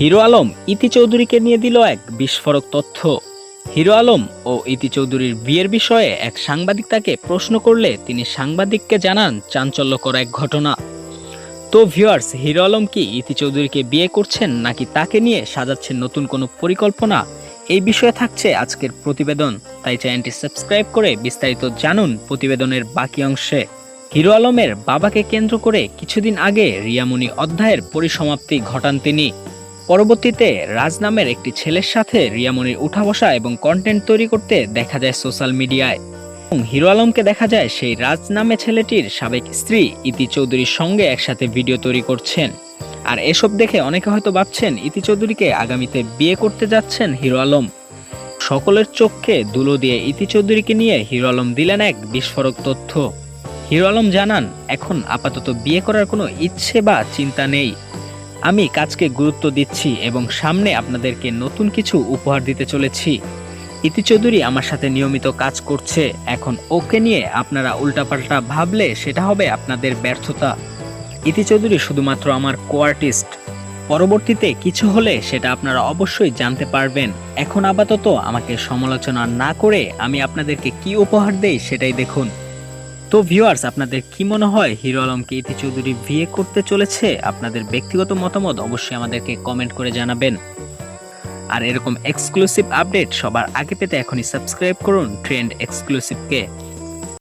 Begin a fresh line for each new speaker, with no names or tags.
Hero Alam ইতি চৌধুরীকে নিয়ে দিল এক বিস্ফোরক তথ্য। হিরো আলম ও ইতি চৌধুরীর বিয়ের বিষয়ে এক সাংবাদিক তাকে প্রশ্ন করলে তিনি সাংবাদিককে জানান চাঞ্চল্যকর এক ঘটনা। তো ভিউয়ার্স হিরো আলম কি ইতি চৌধুরীকে বিয়ে করছেন নাকি তাকে নিয়ে সাজাচ্ছেন নতুন কোনো পরিকল্পনা? এই বিষয়ে থাকছে আজকের প্রতিবেদন। তাই চ্যানেলটি সাবস্ক্রাইব করে বিস্তারিত জানুন প্রতিবেদনের বাকি অংশে। হিরো আলমের বাবাকে কেন্দ্র করে কিছুদিন আগে রিয়ামণি অধ্যায়ের পরিসমাপ্তি ঘটান তিনি। পরবর্তীতে রাজ নামের একটি ছেলের সাথে রিয়ামণির উঠা বসা এবং কন্টেন্ট তৈরি করতে দেখা যায় সোশ্যাল মিডিয়ায় এবং হিরো আলমকে দেখা যায় সেই রাজ নামে ছেলেটির সাবেক স্ত্রী ইতি চৌধুরীর সঙ্গে একসাথে ভিডিও তৈরি করছেন। আর এসব দেখে অনেকে হয়তো ভাবছেন, ইতি চৌধুরীকে আগামীতে বিয়ে করতে যাচ্ছেন হিরো আলম। সকলের চোখকে দুলো দিয়ে ইতি চৌধুরীকে নিয়ে হিরো আলম দিলেন এক বিস্ফোরক তথ্য। হিরো আলম জানান, এখন আপাতত বিয়ে করার কোনো ইচ্ছে বা চিন্তা নেই। আমি কাজকে গুরুত্ব দিচ্ছি এবং সামনে আপনাদেরকে নতুন কিছু উপহার দিতে চলেছি। ইতি চৌধুরী আমার সাথে নিয়মিত কাজ করছে। এখন ওকে নিয়ে আপনারা উল্টাপাল্টা ভাবলে সেটা হবে আপনাদের ব্যর্থতা। ইতি চৌধুরী শুধুমাত্র আমার কোয়ার্টিস্ট। পরবর্তীতে কিছু হলে সেটা আপনারা অবশ্যই জানতে পারবেন। এখন আপাতত আমাকে সমালোচনা না করে আমি আপনাদেরকে কি উপহার দেই সেটাই দেখুন। তো ভিউয়ার্স আপনাদের কি মনে হয়? হিরো আলমকে ইতি চৌধুরী বিয়ে করতে চলেছে? আপনাদের ব্যক্তিগত মতামত অবশ্যই আমাদেরকে কমেন্ট করে জানাবেন। আর এরকম এক্সক্লুসিভ আপডেট সবার আগে পেতে এখনই সাবস্ক্রাইব করুন ট্রেন্ড এক্সক্লুসিভকে